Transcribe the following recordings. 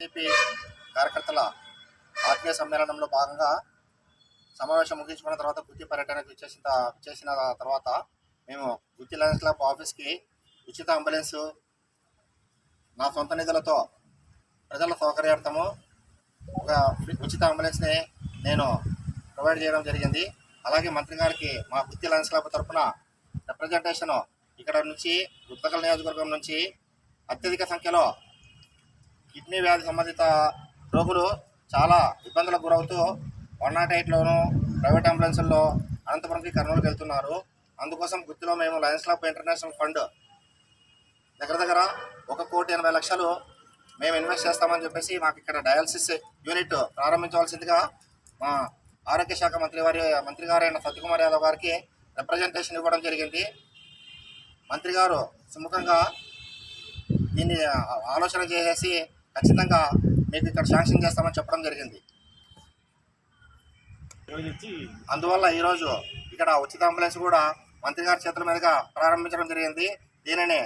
TDP కార్యకర్తల ఆత్మీయ సమ్మేళనంలో భాగంగా సమావేశం ముగించుకున్న తర్వాత గుత్తి పర్యటనకు చేసిన చేసిన తర్వాత మేము గుత్తి లయన్స్ క్లబ్ ఆఫీస్కి ఉచిత అంబులెన్స్ నా సొంత నిధులతో ప్రజల సౌకర్యార్థము ఒక ఉచిత అంబులెన్స్ని నేను ప్రొవైడ్ చేయడం జరిగింది. అలాగే మంత్రి గారికి మా గుత్తి లయన్స్ క్లబ్ తరఫున రిప్రజెంటేషన్ ఇక్కడ నుంచి గుత్తకల్ నియోజకవర్గం నుంచి అత్యధిక సంఖ్యలో కిడ్నీ వ్యాధి సంబంధిత రోగులు చాలా ఇబ్బందులకు గురవుతూ వన్ నాట్ ఎయిట్లోను ప్రైవేట్ అంబులెన్సుల్లో అనంతపురంకి కర్నూలుకి వెళ్తున్నారు. అందుకోసం గుత్తిలో మేము లయన్స్ క్లబ్ ఇంటర్నేషనల్ ఫండ్ దగ్గర దగ్గర ఒక కోటి ఎనభై లక్షలు మేము ఇన్వెస్ట్ చేస్తామని చెప్పేసి మాకు ఇక్కడ డయాలసిస్ యూనిట్ ప్రారంభించవలసిందిగా మా ఆరోగ్య శాఖ మంత్రి వారి మంత్రి గారైన సత్యకుమార్ యాదవ్ గారికి రిప్రజెంటేషన్ ఇవ్వడం జరిగింది. మంత్రి గారు సుముఖంగా దీన్ని ఆలోచన చేసేసి ఖచ్చితంగా మీకు ఇక్కడ శాంక్షన్ చేస్తామని చెప్పడం జరిగింది. అందువల్ల ఈరోజు ఇక్కడ ఉచిత అంబులెన్స్ కూడా మంత్రి గారి చేతుల మీదుగా ప్రారంభించడం జరిగింది. దీనిని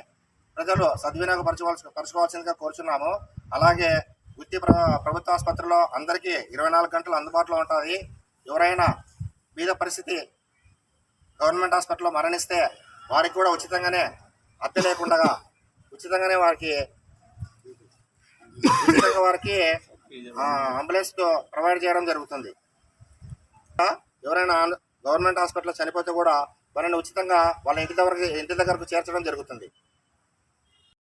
ప్రజలు సద్వినియోగపరచవలసి పరచుకోవాల్సిందిగా కోరుచున్నాము. అలాగే గుత్తి ప్ర ప్రభుత్వ ఆసుపత్రిలో అందరికీ ఇరవై నాలుగు గంటలు అందుబాటులో ఉంటుంది ఎవరైనా బీద పరిస్థితి గవర్నమెంట్ హాస్పిటల్లో మరణిస్తే వారికి కూడా ఉచితంగానే అద్దె లేకుండా ఉచితంగానే వారికి ఉచితంగా వారికి అంబులెన్స్తో అంబులెన్స్ ప్రొవైడ్ చేయడం జరుగుతుంది. ఎవరైనా గవర్నమెంట్ హాస్పిటల్లో చనిపోతే కూడా వారిని ఉచితంగా వాళ్ళ ఇంటి దగ్గరకు ఇంటి దగ్గరకు చేర్చడం జరుగుతుంది.